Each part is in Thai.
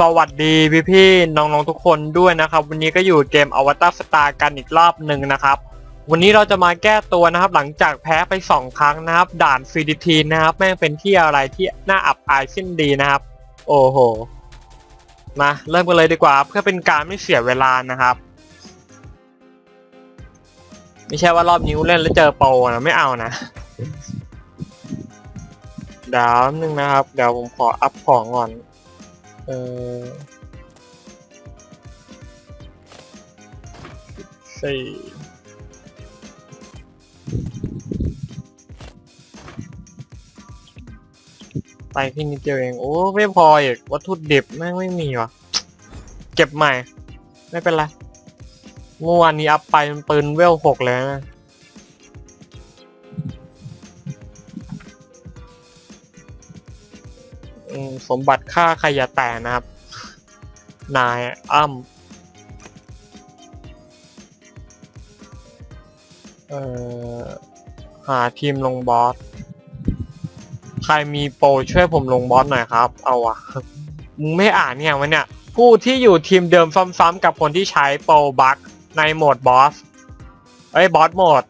สวัสดีพี่พี่ๆน้องๆทุกคนด้วยนะครับ วันนี้ก็อยู่เกมอวตารสตาร์กันอีกรอบหนึ่งนะครับ วันนี้เราจะมาแก้ตัวนะครับ หลังจากแพ้ไป 2 ครั้งนะครับ ด่านฟีดิทีนนะครับแม่งเป็นที่อะไรที่น่าอับอายสิ้นดีนะครับ โอ้โหมาเริ่มกันเลยดีกว่าเพื่อเป็นการไม่เสียเวลานะครับ ไม่ใช่ว่ารอบนิ้วเล่นแล้วเจอโปรนะไม่เอานะเดี๋ยวนึงนะครับ เดี๋ยวผมขออัพของก่อน เออสี่ไปแค่นิดเดียวเอง โอ้ ไม่พออีก วัตถุดิบแม่งไม่มีว่ะ เก็บใหม่ ไม่เป็นไร เมื่อวานนี้อัพไปมันปืนเวลหกเลยนะ สมบัติค่าใครยแต่นะครับ นายอ้ำเอ่อหาทีมลงบอส ใครมีโปรช่วยผมลงบอสหน่อยครับ เอาวะมึงไม่อ่านเนี่ยวันเนี่ย ผู้ที่อยู่ทีมเดิมซ้ำๆกับคนที่ใช้โปรบัคในโหมดบอสเอ้ยบอสโหมด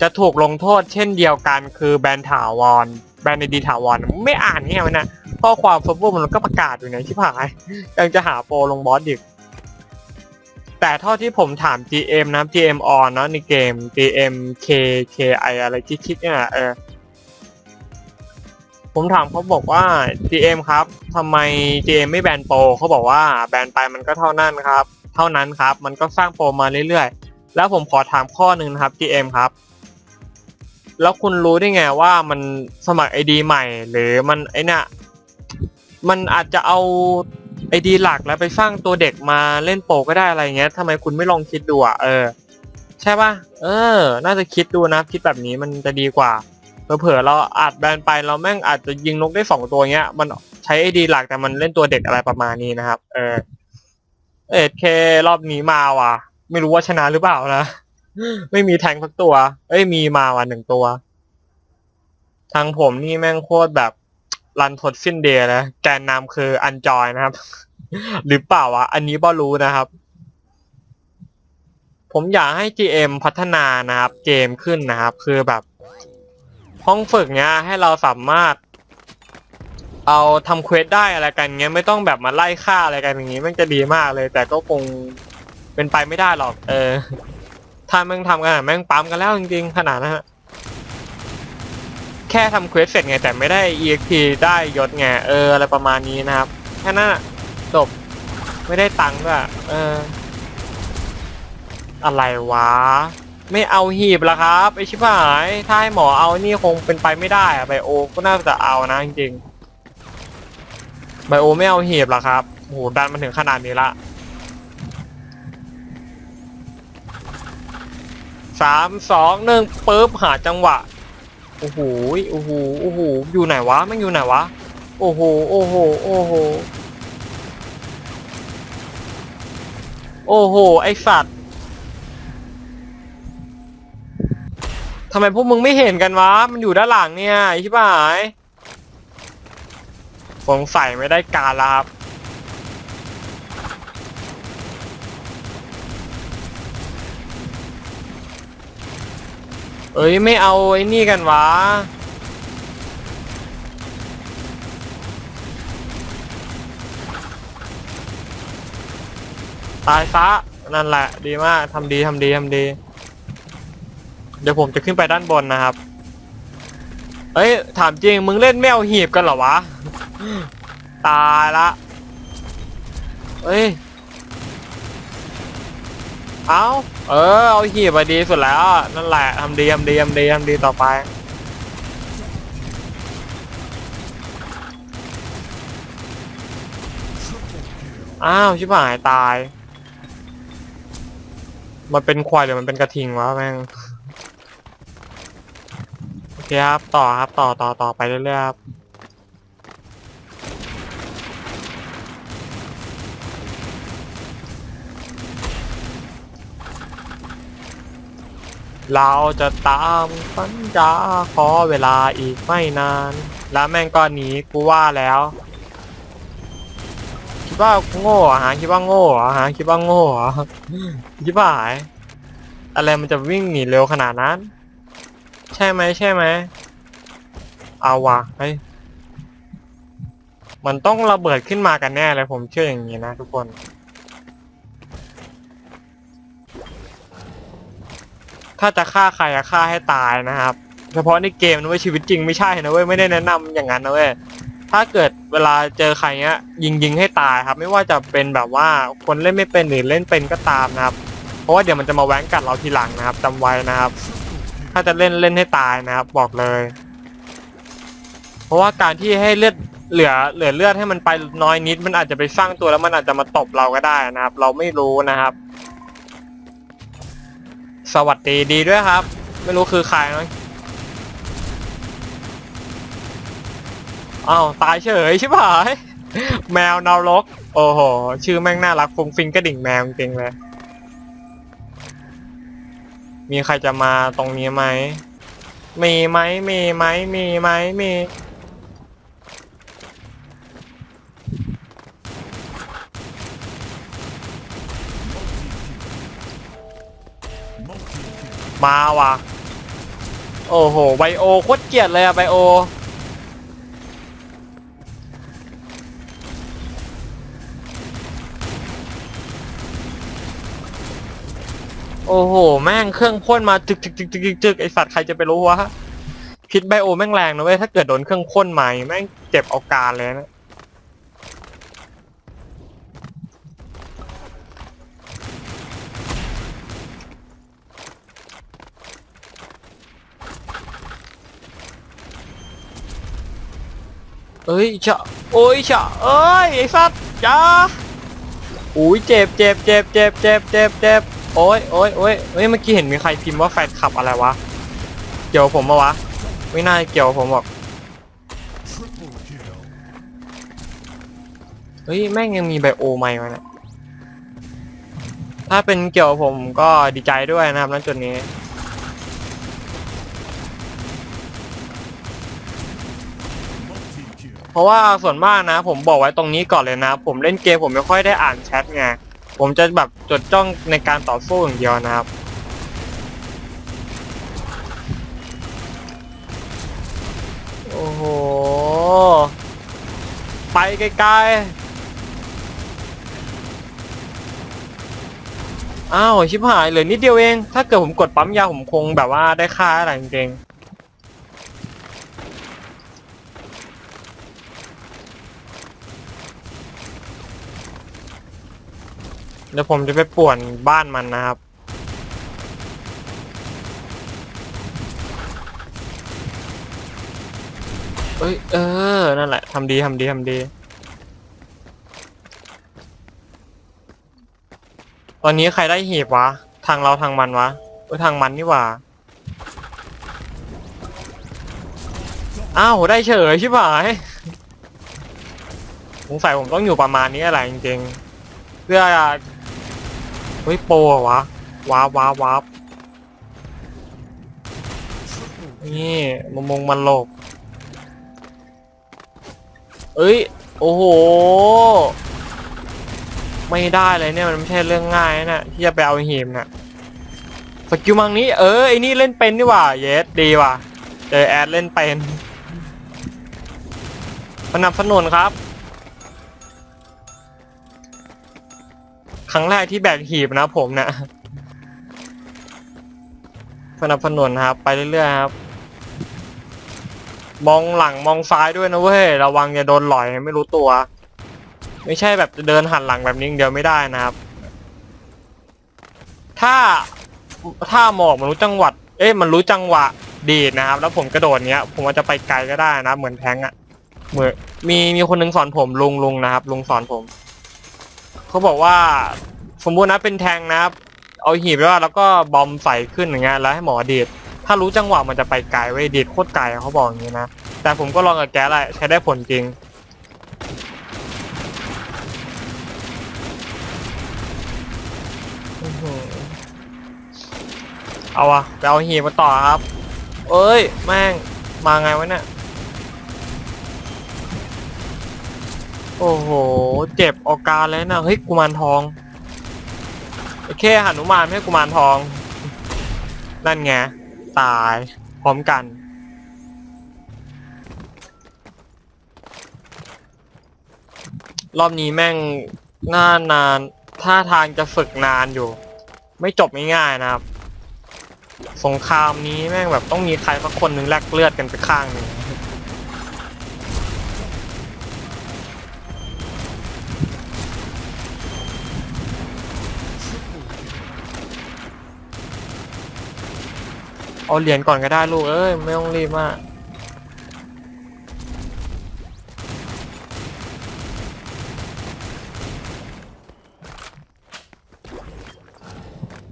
จะถูกลงโทษเช่นเดียวกันคือแบนถาวร แบนในดีถาวรมึงไม่อ่านเนี่ยวันเนี่ย ข้อความฟับเบิลมันก็ประกาศอยู่ในชิบหายยังจะหาโปรลงบอสอีกแต่เท่าที่ผมถาม GM นะ GM on เนอะในเกม GM K K I อะไรคิดเนี่ยเออผมถามเขาบอกว่า GM ครับทำไม GM ไม่แบนโปรเขาบอกว่าแบนไปมันก็เท่านั้นครับ เท่านั้นครับ มันก็สร้างโปรมาเรื่อยๆ แล้วผมขอถามข้อหนึ่งนะครับ GM ครับ แล้วคุณรู้ได้ไงว่ามันสมัคร ID ใหม่ หรือมันไอเนี่ย มันอาจจะเอา ID หลักแล้วไปสร้างตัวเด็กมาเล่นโปก็ได้อะไรเงี้ยทำไมคุณไม่ลองคิดดูอะเออ ใช่ป่ะเออ น่าจะคิดดูนะคิดแบบนี้มันจะดีกว่าเผื่อเราอาจแบนไปเราแม่งอาจจะยิงนกได้สองตัวเงี้ย มันใช้ ID หลักแต่มันเล่นตัวเด็กอะไรประมาณนี้นะครับ เออเอ็ดเครอบนี้มาว่ะ ไม่รู้ว่าชนะหรือเปล่านะไม่มีแทงสักตัว เอ้ยมีมาว่ะหนึ่งตัว ทางผมนี่แม่งโคตรแบบ รันทดสิ้นเดียนะ แกนนำคืออันจอยนะครับ หรือเปล่าวะ อันนี้บ่รู้นะครับ ผมอยากให้ GM พัฒนานะครับ เกมขึ้นนะครับ คือแบบ ห้องฝึกเนี้ยให้เราสามารถ เอาทำเควสได้อะไรกันเงี้ยไม่ต้องแบบมาไล่ฆ่าอะไรกันอย่างงี้มันจะดีมากเลย แต่ก็คงเป็นไปไม่ได้หรอก เออ ถ้าแม่งทำกันแม่งปั๊มกันแล้วจริงๆขนาดนั้นอะ แค่ทำเควสเสร็จไงแต่ไม่ได้ EXP ได้ยศไงเอออะไรประมาณนี้นะครับ แค่นั้นจบไม่ได้ตังค์ด้วยอะเออ อะไรวะ ไม่เอาหีบละครับไอชิบหายถ้าให้หมอเอานี่คงเป็นไปไม่ได้อะไบโอก็น่าจะเอานะจริงๆไบโอไม่เอาหีบละครับโหดันมาถึงขนาดนี้ละสามสองหนึ่งปึ๊บหาจังหวะ โอ้โหโอ้โหโอ้โหอยู่ไหนวะมันอยู่ไหนวะโอ้โหโอ้โหโอ้โหโอ้โหไอสัตว์ทำไมพวกมึงไม่เห็นกันวะ มันอยู่ด้านหลังเนี่ยไอ้ชิบหายสงสัยไม่ได้การแล้วครับ เอ้ยไม่เอาไอ้นี่กันวะ ตายซะนั่นแหละ ดีมากทำดีทำดีทำดี เดี๋ยวผมจะขึ้นไปด้านบนนะครับ เอ้ยถามจริงมึงเล่นไม่เหีบกันเหรอวะ ตายละ เอ้ย เอาเออ เอาหีบมาดีสุดแล้ว นั่นแหละทำดีทำดีทำดีทำดีต่อไป อ้าว ชิบหายตาย มันเป็นควายหรือมันเป็นกระทิงวะแม่ง โอเคครับ ต่อครับ ต่อต่อต่อไปเรื่อยๆครับ เราจะตามสัญญาขอเวลาอีกไม่นาน แล้วแม่งก็หนีกูว่าแล้วชิบว่าโง่เหรอฮะคิดว่าโง่เหรอฮะคิดว่าโง่เหรอคิดว่าหายอะไรมันจะวิ่งหนีเร็วขนาดนั้น ใช่ไหมใช่ไหมเอาวะเฮ้ยมันต้องระเบิดขึ้นมากันแน่เลยผมเชื่ออย่างนี้นะทุกคน ถ้าจะฆ่าใครอะฆ่าให้ตายนะครับ เฉพาะในเกมนะเว้ยชีวิตจริงไม่ใช่นะเว้ยไม่ได้แนะนำอย่างนั้นนะเว้ยถ้าเกิดเวลาเจอใครเนี้ย ยิงยิงให้ตายครับ ไม่ว่าจะเป็นแบบว่าคนเล่นไม่เป็นหรือเล่นเป็นก็ตามนะครับ เพราะว่าเดี๋ยวมันจะมาแว้งกัดเราทีหลังนะครับจำไว้นะครับ ถ้าจะเล่นเล่นให้ตายนะครับ บอกเลย เพราะว่าการที่ให้เลือดเหลือเหลือเลือดให้มันไปน้อยนิด มันอาจจะไปสร้างตัวแล้วมันอาจจะมาตบเราก็ได้นะครับ เราไม่รู้นะครับ สวัสดีดีด้วยครับ ไม่รู้คือใครนะอ้าวตายเฉยใช่ปะแมวนรก โอ้โห ชื่อแม่งน่ารักฟุ้งฟิงกระดิ่งแมวจริงเลย มีใครจะมาตรงนี้ไหมมีไหมมีไหมมีไหมมี มาว่ะ โอ้โห ไบโอโคตรเกลียดเลยอะไบโอ โอ้โห แม่งเครื่องพ่นมาจึกจึกจึกจึกจึกจึกไอสัตว์ใครจะไปรู้วะพิษไบโอแม่งแรงนะเว้ย ถ้าเกิดโดนเครื่องพ่นใหม่แม่งเจ็บเอาการเลยนะ เอ้ยชะโอ้ยชะเอ้ยไอ้สัตว์จ้าอุ้ยเจ็บเจ็บเจ็บเจ็บเจ็บเจ็บเจ็บโอ้ยโอ้ยโอ้ยเฮ้ยเมื่อกี้เห็นมีใครพิมพ์ว่าแฟนคลับอะไรวะ เกี่ยวผมปะวะ ไม่น่าเกี่ยวผมหรอกเฮ้ยแม่งยังมีไบโอใหม่มาเนี่ยถ้าเป็นเกี่ยวผมก็ดีใจด้วยนะครับณจุดนี้ เพราะว่าส่วนมากนะ ผมบอกไว้ตรงนี้ก่อนเลยนะ ผมเล่นเกมผมไม่ค่อยได้อ่านแชทไงผมจะแบบจดจ้องในการต่อสู้อย่างเดียวนะครับ โอ้โห ไปไกลๆ อ้าว ชิบหายเหลือนิดเดียวเอง ถ้าเกิดผมกดปั๊มยาผมคงแบบว่าได้ค่าอะไรจริงๆ เดี๋ยวผมจะไปป่วนบ้านมันนะครับ เอ้ย เออ นั่นแหละทำดีทำดีทำดี ตอนนี้ใครได้หีบวะ ทางเราทางมันวะเออทางมันนี่หว่า อ้าว ได้เฉยใช่ไหมสงสัยผมต้องอยู่ประมาณนี้แหละจริงๆเพื่อ ฮ้ยโปรเหรอวะว้าว้าว้านี่มงมงมันหลบเอ้ย โอ้โห ไม่ได้เลยเนี่ย มันไม่ใช่เรื่องง่ายนะที่จะไปเอาหีมนะสกิลมังนี้เออไอ้นี่เล่นเป็นนี่หว่าเยสดีว่ะเจอแอดเล่นเป็นสนับสนุนครับ ครั้งแรกที่แบกหีบนะผมเนะสนับสนุนครับ ไปเรื่อยๆครับ มองหลังมองซ้ายด้วยนะเว้ยระวังอย่าโดนหลอยไม่รู้ตัว ไม่ใช่แบบจะเดินหันหลังแบบนี้เดียวไม่ได้นะครับ ถ้าถ้าหมอกมันรู้จังหวัด เอ๊ะมันรู้จังหวะดีดนะครับ แล้วผมกระโดดเนี้ย ผมอาจจะไปไกลก็ได้นะ เหมือนแทงอะเหมือนมีมีคนหนึงสอนผมลุงลุงนะครับ ลุงสอนผม เขาบอกว่าสมมุตินะเป็นแทงนะครับ เอาหีบไว้ว่าแล้วก็บอมใส่ขึ้นอย่างเงี้ยแล้วให้หมอดีดถ้ารู้จังหวะมันจะไปไกลเว้ดีดโคตรไกลเขาบอกอย่างนี้นะแต่ผมก็ลองกับแก๊สแหละใช้ได้ผลจริงเอาอะไปเอาหีบมาต่อครับ เอ้ย แม่ง มาไงวะเนี่ย โอ้โห เจ็บอาการแล้วนะเฮ้ยกุมารทองโอเคหันุมานไม่ให้กุมารทอง นั่นไงตายพร้อมกัน รอบนี้แม่งน่านานท่าทางจะฝึกนานอยู่ ไม่จบง่ายๆนะครับ สงครามนี้แม่งแบบต้องมีใครสักคนหนึ่งแลกเลือดกันไปข้างหนึ่ง เอาเหรียญก่อนก็ได้ลูกเอ้ยไม่ต้องรีบมาก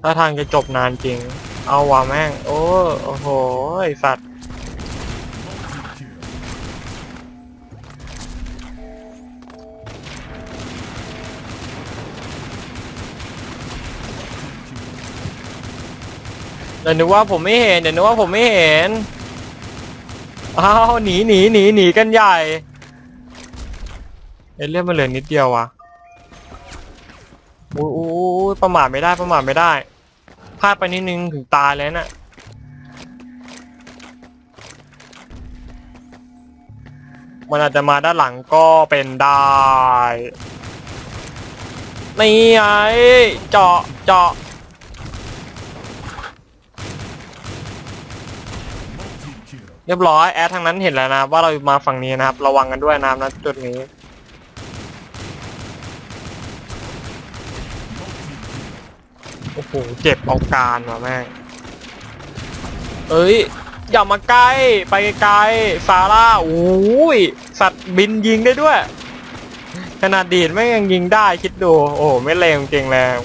ถ้าทางจะจบนานจริง เอาว่ะแม่ง โอ้โอ้โหไอสัตว์ ดี๋ยวนึกว่าผมไม่เห็นเดี๋ยวนึกว่าผมไม่เห็นอ้าวหนีหนีหนีหนีกันใหญ่เอเลี่ยนมาเหลือนิดเดียววะอู้อู้อู้ประมาทไม่ได้ประมาทไม่ได้พลาดไปนิดนึงถึงตายแล้วน่ะมันอาจจะมาด้านหลังก็เป็นได้นี่ไงเจาะเจาะ เรียบร้อยแอดทางนั้นเห็นแล้วนะว่าเรามาฝั่งนี้นะครับ ระวังกันด้วยนะนะจุดนี้ โอ้โหเจ็บเอาการว่ะแม่งเอ้ย อย่ามาใกล้ไปไกลๆซาร่าอุ้ยสัตว์บินยิงได้ด้วย ขนาดดีดไม่งยังยิงได้คิดดู โอ้โหไม่เลวจริงแล้ว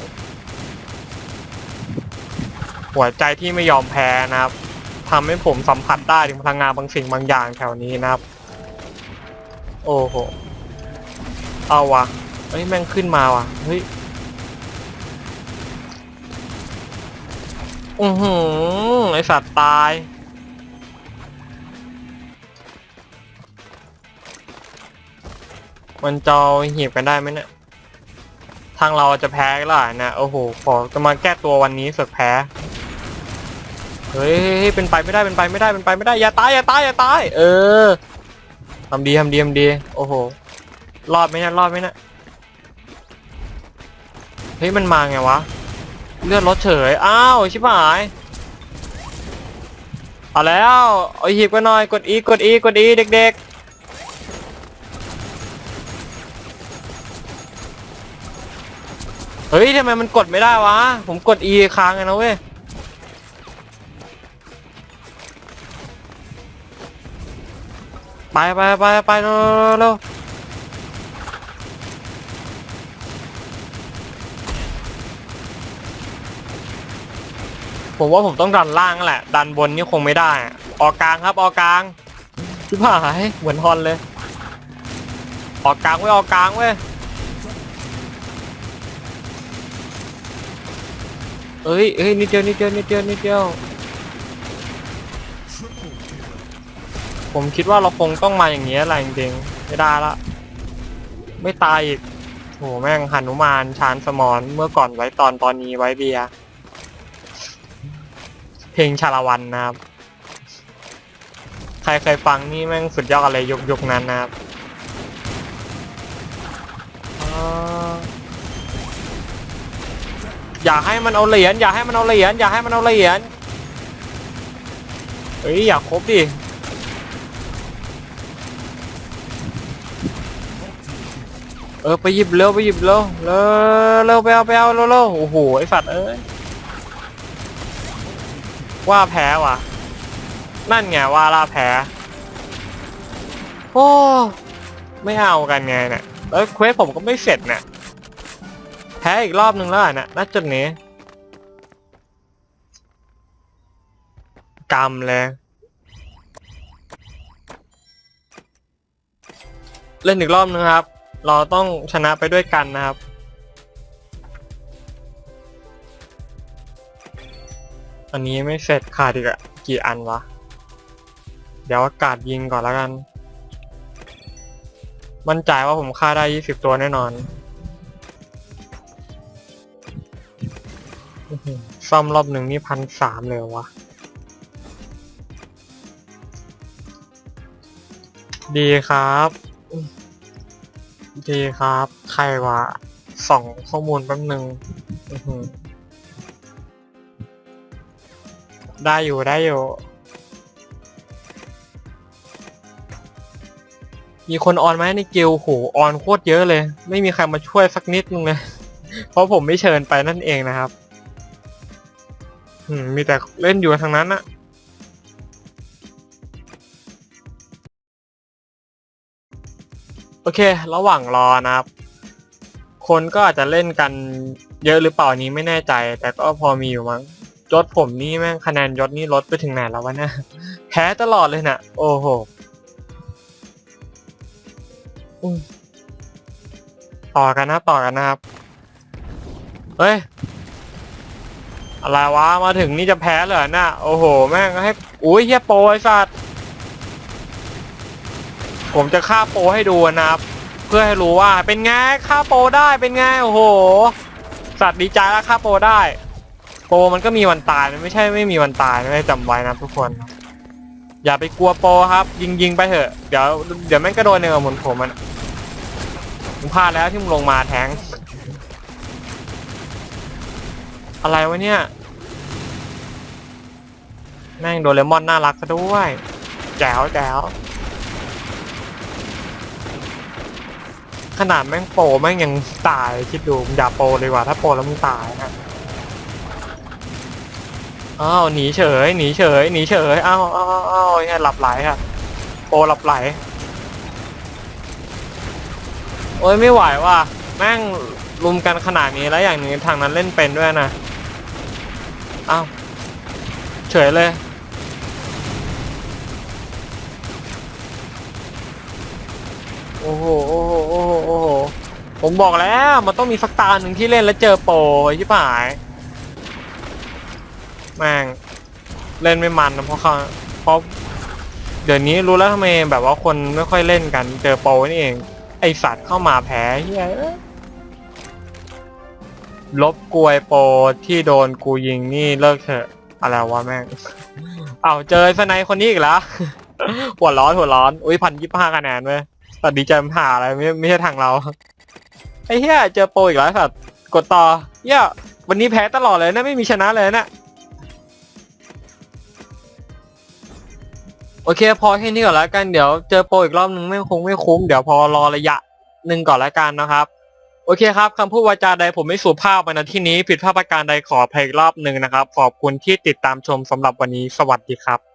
หัวใจที่ไม่ยอมแพ้นะครับ ทำให้ผมสัมผัสได้ถึงพลังงานบางสิ่งบางอย่างแถวนี้นะครับ โอ้โห เอาวะเฮ้ยแม่งขึ้นมาวะเฮ้ยอือหือไอสัตว์ตายมันจะเอาหีบกันได้ไหมเนี่ย ทางเราจะแพ้แล้วเหรอนะ โอ้โห ขอจะมาแก้ตัววันนี้เสือกแพ้ เฮ้ยเป็นไปไม่ได้เป็นไปไม่ได้เป็นไปไม่ได้อย่าตายอย่าตายอย่าตายเออทำดีทำดีทำดีโอ้โหรอดไหมนะรอดไหมนะเฮ้ยมันมาไงวะเลือดลดเฉยอ้าวชิบหายเอาแล้วเอาหีบกันหน่อยกดอีกดอีกดอีเด็กๆเฮ้ยทำไมมันกดไม่ได้วะผมกด E ค้างไงนะเว้ย ไปไปไปไปเร็วเร็วผมว่าผมต้องดันล่างแหละ ดันบนนี่คงไม่ได้อออกกลางครับออกกลางชิบหายเหมือนฮอนเลย ออกกลางเว้ยออกกลางเว้ยเอ้ยเอ้ยนิดเดียวนิดเดียวนิดเดียวนิดเดียว ผมคิดว่าเราคงต้องมาอย่างนี้แหละจริงๆไม่ได้ละ ไม่ตายอีกโหแม่งหนุมานชานสมอนเมื่อก่อนไว้ตอนตอนนี้ไว้เบียร์เพลงชาละวันนะครับ ใครเคยฟังนี่แม่งสุดยอดอะไรยุคยุคนั้นนะครับอ่าอย่าให้มันเอาเหรียญอย่าให้มันเอาเหรียญอย่าให้มันเอาเหรียญเฮ้ยอยากครบดิ เออไปหยิบเร็วไปหยิบเร็วเร็วเร็วไปเอาไปเอาเร็วเร็วโอ้โหไอ้สัตว์เอ้ยว่าแพ้ว่ะ นั่นไงว่าล่าแพ้โอ้ไม่เอากันไงเนี่ยแล้วเควสผมก็ไม่เสร็จเนี่ยแพ้อีกรอบนึงแล้วอะเนี่ยณจุดนี้กรรมเลยเล่นอีกรอบนึงครับ เราต้องชนะไปด้วยกันนะครับ อันนี้ไม่เสร็จขาดอีกอะกี่อันวะ เดี๋ยวอากาศยิงก่อนแล้วกัน มั่นใจว่าผมฆ่าได้ยี่สิบตัวแน่นอน ซ่อมรอบหนึ่งนี่พันสามเลยวะ ดีครับ ดีครับ ใครวะส่องข้อมูลแป๊บหนึ่งได้อยู่ได้อยู่ มีคนออนไหมในกิลโหออนโคตรเยอะเลย ไม่มีใครมาช่วยสักนิดนึงเลย เพราะผมไม่เชิญไปนั่นเองนะครับ มีแต่เล่นอยู่ทางนั้นอะ โอเค ระหว่างรอนะครับ คนก็อาจจะเล่นกันเยอะหรือเปล่านี้ไม่แน่ใจ แต่ก็พอมีอยู่มั้งยศผมนี่แม่งคะแนนยศนี่ลดไปถึงไหนแล้ววะเนี่ยแพ้ตลอดเลยนะโอ้โหต่อกันนะต่อกันนะครับ เฮ้ย อะไรวะ มาถึงนี่จะแพ้เลยเหรอน่ะโอ้โห แม่งให้ อุ้ยเฮียโปรไอ้สัตว์ ผมจะฆ่าโปให้ดูนะครับ เพื่อให้รู้ว่าเป็นไงฆ่าโปได้เป็นไงโอ้โห สัตว์ดีใจแล้วฆ่าโปได้ โปมันก็มีวันตายมันไม่ใช่ไม่มีวันตายนะจำไว้นะทุกคน อย่าไปกลัวโปครับ ยิงยิงไปเถอะเดี๋ยวเดี๋ยวแม่งก็โดนเนื้อหมุนผมมันมึงพลาดแล้วที่มึงลงมาแทงอะไรวะเนี่ย แม่งโดเรมอนน่ารักซะด้วย แจ๋วแจ๋ว นาดแม่งโปรแม่งยังตายคิดดูอย่าโปรเลยว่ะถ้าโปรแล้วมึงตายนะอ้าวหนีเฉยหนีเฉยหนีเฉยอ้าวอ้าวอ้าวเนี่ยหลับไหลค่ะโปรหลับไหลโอ้ยไม่ไหวว่ะแม่งรุมกันขนาดนี้แล้วอย่างนึงทางนั้นเล่นเป็นด้วยนะอ้าวเฉยเลย โอ้โหโอ้โหโอ้โหโอ้โหผมบอกแล้วมันต้องมีสักตาหนึ่งที่เล่นแล้วเจอโปรไอ้ชิบหายแม่งเล่นไม่มันนะเพราะเขาเพราะเดี๋ยวนี้รู้แล้วทำไมแบบว่าคนไม่ค่อยเล่นกันเจอโปรนี่เอง ไอสัตว์เข้ามาแพ้เฮียเอ้ยลบกลวยโปรที่โดนกูยิงนี่เลิกเถอะอะไรวะแม่งเอาเจอสไนคนนี้อีกแล้วหัวร้อนหัวร้อน อุ้ยพันยี่ห้าคะแนนเว้ย แต่ดีใจมันผ่าอะไรไม่ไม่ใช่ทางเรา ไอ้เหี้ยเจอโปรอีกแล้วสัตว์กดต่อเหี้ยวันนี้แพ้ตลอดเลยนะไม่มีชนะเลยนะโอเค พอแค่นี้ก่อนแล้วกันเดี๋ยวเจอโปรอีกรอบนึงไม่คงไม่คุ้มเดี๋ยวพอรอระยะหนึ่งก่อนแล้วกันนะครับ โอเคครับคำพูดวาจาใดผมไม่สุภาพไปนะที่นี้ผิดพลาดประการใดขออภัยอีกรอบหนึ่งนะครับ ขอบคุณที่ติดตามชมสำหรับวันนี้สวัสดีครับ